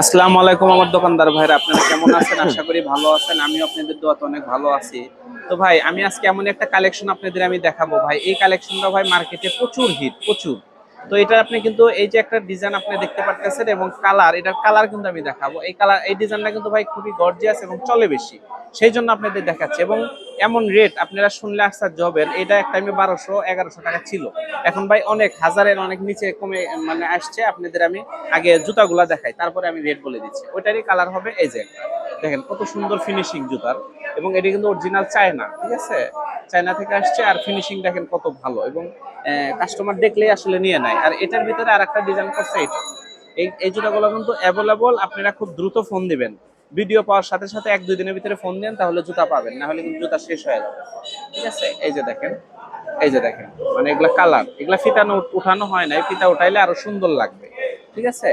আসসালামু আলাইকুম আমার দোকানদার ভাইরা, আপনারা কেমন আছেন? আশা করি ভালো আছেন। আমি আপনাদের দোয়াতে অনেক ভালো আছি। তো ভাই, আমি আজকে এমন একটা কালেকশন আপনাদের আমি দেখাবো। ভাই, এই কালেকশনটা ভাই মার্কেটে প্রচুর হিট প্রচুর। তো এটা আপনি কিন্তু এই যে একটা ডিজাইন আপনি দেখতে পাচ্ছেন এবং কালার এটার কালার কিন্তু আমি দেখাবো। এই কালার এই ডিজাইনটা কিন্তু ভাই খুবই গর্জিয়াস এবং চলে বেশি। সেই জন্য আপনাদের দেখাচ্ছি এবং এমন রেট আপনারা শুনলে আশ্চর্য হবেন, এটা এক টাইমে বারোশো, এগারোশো টাকা ছিল। এখন ভাই অনেক, হাজারের অনেক নিচে কমে মানে আসছে, আপনাদের আমি আগে জুতাগুলা দেখাই, তারপরে আমি রেট বলে দিচ্ছি। ওইটারই কালার হবে এই যে। দেখেন কত সুন্দর ফিনিশিং জুতার এবং এটি কিন্তু অরিজিনাল চায়না, ঠিক আছে? চায়না থেকে আসছে আর ফিনিশিং দেখেন কত ভালো এবং কাস্টমার দেখলেই আসলে নিয়ে নেয়। আর এটার ভিতরে আর একটা ডিজাইন করছে এটা। এই এই জুতাগুলো কিন্তু অ্যাভেলেবল আপনারা খুব দ্রুত ফোন দিবেন। ভিডিও পাওয়ার সাথে সাথে এক, দুই দিনের ভিতরে ফোন দেন, তাহলে জুতা পাবেন। না হলে কিন্তু জুতা শেষ হয়ে যাবে। ঠিক আছে? এই যে দেখেন, এই যে দেখেন। মানে এগুলা কালার এগুলা ফিতানো, উঠানো হয় না ফিতা উঠাইলে আরও সুন্দর লাগবে। ঠিক আছে?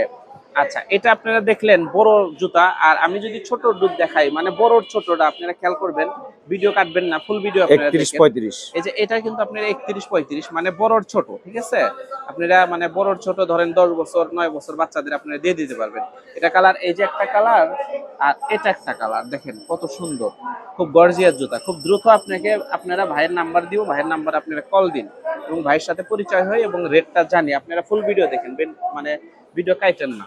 আচ্ছা এটা আপনারা দেখলেন বড় জুতা। আর আমি যদি ছোট দুধ দেখাই মানে বড় ছোটটা, আপনারা খেয়াল করবেন ভিডিও কাটবেন না ফুল ভিডিও আপনারা একত্রিশ পঁয়ত্রিশ। এই যে এটা কিন্তু আপনার একত্রিশ পঁয়ত্রিশ মানে বড়র ছোট ঠিক আছে? আপনারা মানে বড়র ছোট ধরেন দশ বছর নয় বছর বাচ্চাদের আপনারা দিয়ে দিতে পারবেন। এটা কালার এই যে একটা কালার আর এটা একটা কালার দেখেন কত সুন্দর খুব গর্জিয়ার জুতা খুব দ্রুত আপনাকে আপনারা ভাইয়ের নাম্বার দিব ভাইয়ের নাম্বার আপনারা কল দিন এবং ভাইয়ের সাথে পরিচয় হয় এবং রেটটা জানি আপনারা ফুল ভিডিও দেখেন মানে ভিডিও কাইটেন না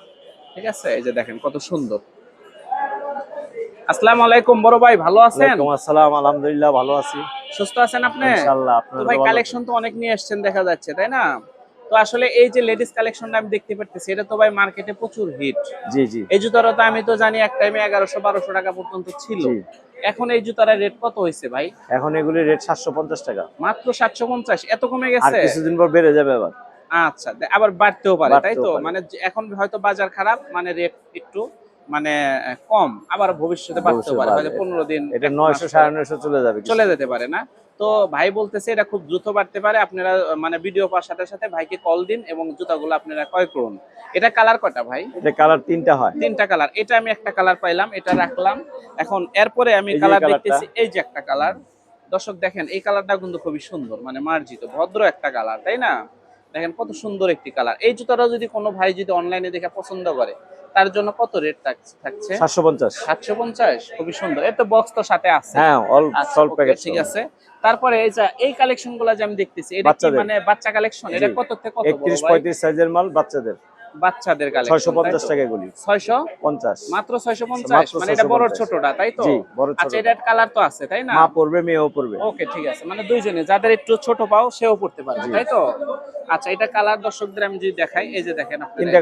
ঠিক আছে? এই যে দেখেন কত সুন্দর। আসসালামু আলাইকুম বড় ভাই ভালো আছেন? আসসালাম আলহামদুলিল্লাহ ভালো আছি। সুস্থ আছেন আপনি? ইনশাআল্লাহ তো ভাই কালেকশন তো অনেক নিয়ে দেখা যাচ্ছে তাই না? তো আসলে এই যে লেডিস কালেকশনটা আমি দেখতে পারতেছি এটা তো ভাই মার্কেটে প্রচুর হিট জি জি। এই তো আমি তো জানি এক টাইমে এগারোশো বারোশো টাকা পর্যন্ত ছিল। এখন এই জুতার রেট কত হয়েছে ভাই? এখন এগুলি রেট সাতশো পঞ্চাশ টাকা। মাত্র সাতশো পঞ্চাশ এত কমে আর গেছে? কিছুদিন পর বেড়ে যাবে আবার। আচ্ছা আবার বাড়তেও পারে তাই তো? মানে এখন হয়তো বাজার খারাপ মানে রেট একটু মানে কম আবার ভবিষ্যতে ভবিষ্যতে পারে হয়তো পনেরো দিন এটা নয়শো সাড়ে নয়শো চলে যাবে চলে যেতে পারে না। তো ভাই বলতেছে এটা খুব দ্রুত বাড়তে পারে। আপনারা মানে ভিডিও পাওয়ার সাথে সাথে ভাইকে কল দিন এবং জুতাগুলো আপনারা ক্রয় করুন। এটা কালার কয়টা ভাই? এটা কালার তিনটা হয়। তিনটা কালার এটা আমি একটা কালার পাইলাম এটা রাখলাম। এখন এরপরে আমি কালার। দেখতেছি এই যে একটা কালার দর্শক দেখেন এই কালারটা কিন্তু খুবই সুন্দর মানে মার্জিত ভদ্র একটা কালার তাই না? দেখেন কত সুন্দর একটি কালার এই জুতাটা যদি কোনো ভাই যদি অনলাইনে দেখে পছন্দ করে তার জন্য কত রেট থাকছে সাতশো পঞ্চাশ। সাতশো পঞ্চাশ? খুবই সুন্দর। এর তো বক্স তো সাথে আছে। হ্যাঁ অল সল প্যাকেট ঠিক আছে। তারপরে এই যে এই কালেকশনগুলা যে আমি দেখতেছি এটা কি মানে বাচ্চা কালেকশন এটা কত থেকে কত একত্রিশ বড় ভাই? পঁয়ত্রিশ সাইজের মাল বাচ্চাদের। বাচ্চাদের কালেকশন পঞ্চাশ টাকা এগুলি। ছয়শো? পঞ্চাশ। মাত্র ছয়শো পঞ্চাশ? মাত্র মানে এটা বড় ছোটটা তাই তো? আচ্ছা এটা কালার তো আছে তাই না? মা পড়বে মেয়েও পড়বে ওকে ঠিক আছে। মানে দুইজনে যাদের একটু ছোট পাও সেও পড়তে পারবে তাই তো? আচ্ছা এটা কালার দর্শকদের আমি যদি দেখাই এই যে দেখেন আপনারা তিনটা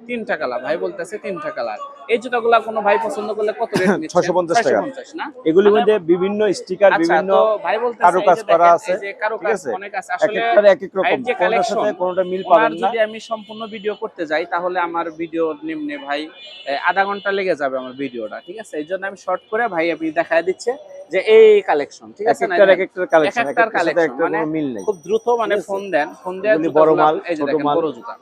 কালার তিনটা কালার ভাই বলতেছে তিনটা কালার এই জুতাগুলা কোনো ভাই পছন্দ করলে কত রেট নিচ্ছে? 650 টাকা। না? এগুলির মানে- মধ্যে বিভিন্ন স্টিকার আচ্ছা বিভিন্ন ভাই বলতেছে কারুকাজ করা আছে, ঠিক আছে? অনেক আছে। আসলে এক এক রকম কোনটার সাথে কোনটা মিল পাবেন না। যদি আমি সম্পূর্ণ ভিডিও করতে যাই তাহলে আমার ভিডিও নিম্নে ভাই আধা ঘণ্টা লেগে যাবে আমার ভিডিওটা ঠিক আছে? এই জন্য আমি শর্ট করে ভাই আপনি দেখায় দিচ্ছে যে এই কালেকশন ঠিক আছে না? এক একটার কালেকশন এক একটার একটা মানে খুব দ্রুত মানে? ফোন দেন ফোন দেওয়ার বড় মাল, এই যে দেখেন বড় জুতা।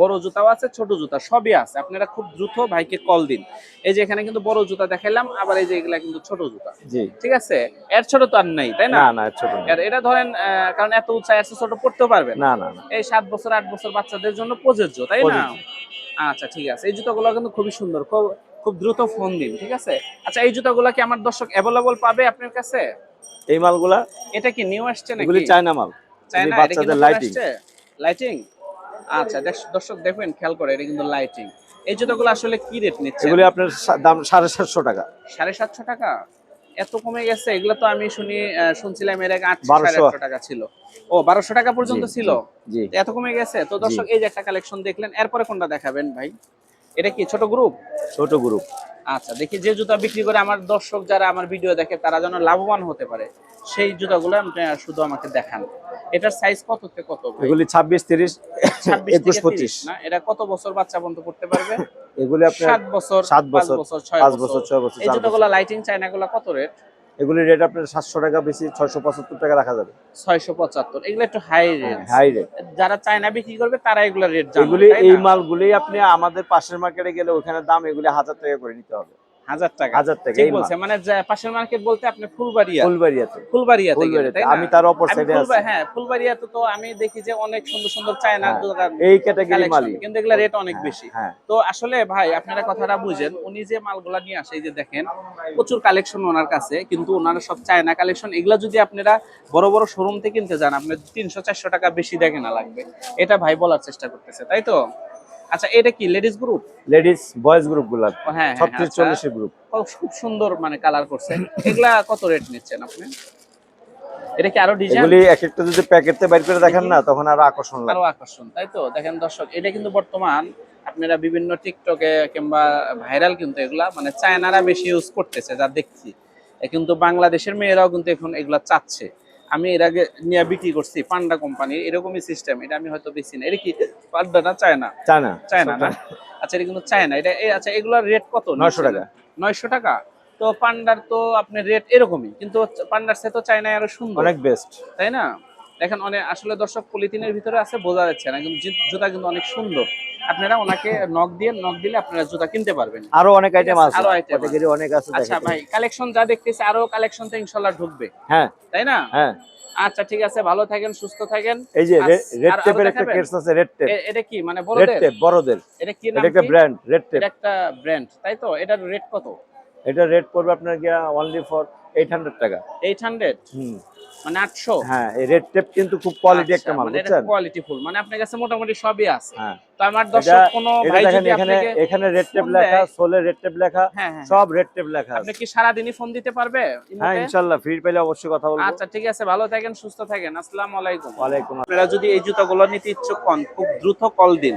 বড় জুতাও আছে ছোট জুতা সবই আছে। আপনারা খুব দ্রুত ভাইকে কল দিন। এই যে এখানে কিন্তু বড় জুতা দেখাইলাম আবার এই যে এগুলা কিন্তু ছোট জুতা। জি। ঠিক আছে? এর ছোট তো আর নাই তাই না? না না ছোট আর এটা ধরেন কারণ এত উঁচা এত ছোট পড়তেও পারবেন না। না এই সাত বছর আট বছর বাচ্চাদের জন্য প্রযোজ্য তাই না? আচ্ছা ঠিক আছে। এই জুতাগুলো কিন্তু খুবই সুন্দর খুব খুব দ্রুত ফোন দিন ঠিক আছে? আচ্ছা এই জুতাগুলো কি আমার দর্শক অ্যাভেলেবল পাবে আপনার কাছে? এই মালগুলা? এটা কি নিউ আসছে নাকি? এগুলি চায়না মাল। চায়না বাচ্চাদের লাইটিং লাইটিং আচ্ছা দর্শক দেখবেন খেয়াল করে এটা কিন্তু লাইটিং এই জুতোগুলো আসলে কি রেট নিচ্ছে? এগুলি আপনার দাম সাড়ে সাতশো টাকা। সাড়ে সাতশো টাকা? এত কমে গেছে এগুলো তো আমি শুনি শুনছিলাম এর আগে আটশো 1200 সাড়ে আটশো টাকা ছিল। ও বারোশো টাকা পর্যন্ত ছিল? এত কমে গেছে? তো দর্শক এই যে একটা কালেকশন দেখলেন এরপরে কোনটা দেখাবেন ভাই? এটা কি ছোট গ্রুপ ছোট গ্রুপ আচ্ছা দেখি যে জুতা বিক্রি করে আমার দর্শক যারা আমার ভিডিও দেখে তারা যেন লাভবান হতে পারে। সেই জুতাগুলো শুধু আমাকে দেখান। এটার সাইজ কত থেকে কত এগুলি ছাব্বিশ তিরিশ 26 একুশ থেকে পঁচিশ। 30 না? এটা কত বছর বাচ্চা পর্যন্ত করতে পারবে? এগুলি আপনার সাত বছর সাত পাঁচ বছর, বছর ছয় বছর। বছর ছয় বছর এই জুতাগুলো লাইটিং চায়নাগুলো কত রেট এগুলি রেট আপনার সাতশো টাকা বেশি ছয়শো পঁচাত্তর টাকা রাখা যাবে। ছয়শো পঁচাত্তর। এগুলো একটু হাই রেট হাই রেট যারা চায়না বিক্রি করবে তারা এগুলো রেট এগুলি এই? মালগুলি আপনি আমাদের পাশের মার্কেটে গেলে ওখানে দাম এগুলি হাজার টাকা করে নিতে হবে। হাজার টাকা। হাজার টাকা ঠিক বলছে মানে পাশের মার্কেট বলতে আপনি ফুলবাড়িয়া। ফুলবাড়িয়াতে। ফুলবাড়িয়াতে? আমি তার অপর সাইডে আছি। হ্যাঁ ফুলবাড়িয়াতে তো আমি দেখি যে অনেক সুন্দর সুন্দর চায়নার হ্যাঁ, দোকান এই ক্যাটাগরি collection, কিন্তু এগুলা রেট অনেক হ্যাঁ, বেশি। হ্যাঁ। তো আসলে ভাই আপনারা কথাটা বুঝেন উনি যে মালগুলা নিয়ে আসে এই যে দেখেন প্রচুর কালেকশন ওনার কাছে কিন্তু ওনার সব চায়না কালেকশন এগুলা যদি আপনারা বড় বড় শোরুম থেকে কিনতে যান আপনার তিনশো চারশো টাকা বেশি দেখে না লাগবে। এটা ভাই বলার চেষ্টা করতেছে তাই তো? আচ্ছা এটা কি লেডিস গ্রুপ লেডিস বয়েজ গ্রুপগুলা। হ্যাঁ হ্যাঁ, ছত্রিশ আচ্ছা। চল্লিশের গ্রুপ খুব সুন্দর মানে কালার করছে। এগুলা কত রেট নিচ্ছেন আপনি? এটা কি আরও ডিজাইন এগুলি এক একটা যদি প্যাকেটে বাইর করে দেখেন না তখন আরও আকর্ষণ আরও আকর্ষণ তাই তো? দেখেন দর্শক এটা কিন্তু বর্তমান আপনারা বিভিন্ন টিকটকে কিংবা ভাইরাল কিন্তু এগুলা মানে চায়নারা বেশি ইউজ করতেছে যা দেখছি। কিন্তু বাংলাদেশের মেয়েরাও কিন্তু এখন এগুলা চাচ্ছে। আমি এর আগে নিয়ে বিক্রি করছি পান্ডা কোম্পানি এরকমই সিস্টেম এটা আমি হয়তো বেশি না। এটা কি পান্ডা না চায় না চায় না? চায় না আচ্ছা এটা কিন্তু চায় না এটা এই আচ্ছা এগুলোর রেট কত 900 টাকা। নয়শো টাকা? তো পান্ডার তো আপনার রেট এরকমই কিন্তু পান্ডার সে তো চায়নায় আরও সুন্দর। অনেক বেস্ট তাই না? দেখেন অনেক আসলে দর্শক পলিথিনের ভিতরে আছে বোঝা যাচ্ছে না কিন্তু জুতা কিন্তু অনেক সুন্দর। আপনারা ওনাকে নক দিয়ে নক দিলে আপনারা জুতা কিনতে পারবেন। আরও অনেক আইটেম আছে? আরও। ক্যাটাগরি অনেক আছে আচ্ছা ভাই কালেকশন যা দেখতেছি আরও কালেকশন তো ইনশাল্লাহ ঢুকবে। হ্যাঁ। তাই না? হ্যাঁ। আচ্ছা ঠিক আছে ভালো থাকেন সুস্থ থাকেন। এই যে রেড টেপের একটা কেস আছে রেড টেপ এটা কি? মানে বড়দের? রেড টেপ বড়দের। এটা কি নাম এটা একটা ব্র্যান্ড রেড টেপ এটা একটা ব্র্যান্ড তাই তো? এটার রেট কত? এটা রেট পড়বে আপনার গিয়া অনলি ফর এইট হান্ড্রেড টাকা। এইট হান্ড্রেড হুম। মানে আটশো? হ্যাঁ এই রেড টেপ কিন্তু খুব কোয়ালিটি একটা মাল মানে বুঝছেন? কোয়ালিটি ফুল মানে আপনার কাছে মোটামুটি সবই আছে। হ্যাঁ। তো আমার দর্শক কোনো ভাই যদি এখানে আপনাকে এখানে রেড টেপ লেখা সোলে রেড টেপ লেখা হ্যাঁ হ্যাঁ সব রেড টেপ লেখা আপনি কি সারাদিনই ফোন দিতে পারবে হ্যাঁ? ইনশাআল্লাহ ফ্রি পেলে অবশ্যই কথা বলব। আচ্ছা ঠিক আছে ভালো থাকেন সুস্থ থাকেন আসসালামু আলাইকুম। ওয়ালাইকুম আসসালাম। আপনারা যদি এই জুতাগুলো নিতে ইচ্ছুক হন খুব দ্রুত কল দিন।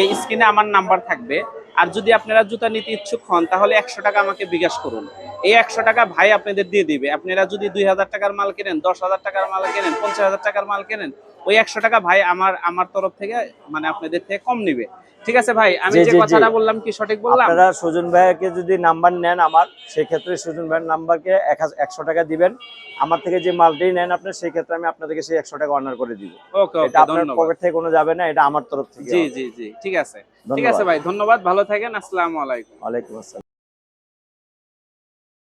এই স্ক্রিনে আমার নাম্বার থাকবে। আর যদি আপনারা জুতা নিতে ইচ্ছুক হন তাহলে একশো টাকা আমাকে বিকাশ করুন। এই একশো টাকা ভাই আপনাদের দিয়ে দিবে। আপনারা যদি দুই হাজার টাকার মাল কেনেন দশ হাজার টাকার মাল কেনেন পঞ্চাশ হাজার টাকার মাল কেনেন ওই একশো টাকা ভাই আমার আমার তরফ থেকে মানে আপনাদের থেকে কম নিবে। ঠিক আছে ভাই? আমি যে। কথাটা বললাম কি সঠিক বললাম? আপনারা সুজন ভাইকে যদি নাম্বার নেন আমার সেই ক্ষেত্রে সুজন ভাইয়ের নাম্বারকে এক হাজার- একশো টাকা দিবেন। আমার থেকে যে মালটাই নেন আপনার সেই ক্ষেত্রে আমি আপনাদেরকে সেই একশো টাকা অনার করে দিব। ওকে এটা আপনার পকেট থেকে কোনো যাবে না এটা আমার তরফ থেকে জি জি জি ঠিক আছে। ঠিক আছে ভাই ধন্যবাদ ভালো থাকেন আসসালামু আলাইকুম। ওয়ালাইকুম আসসালাম।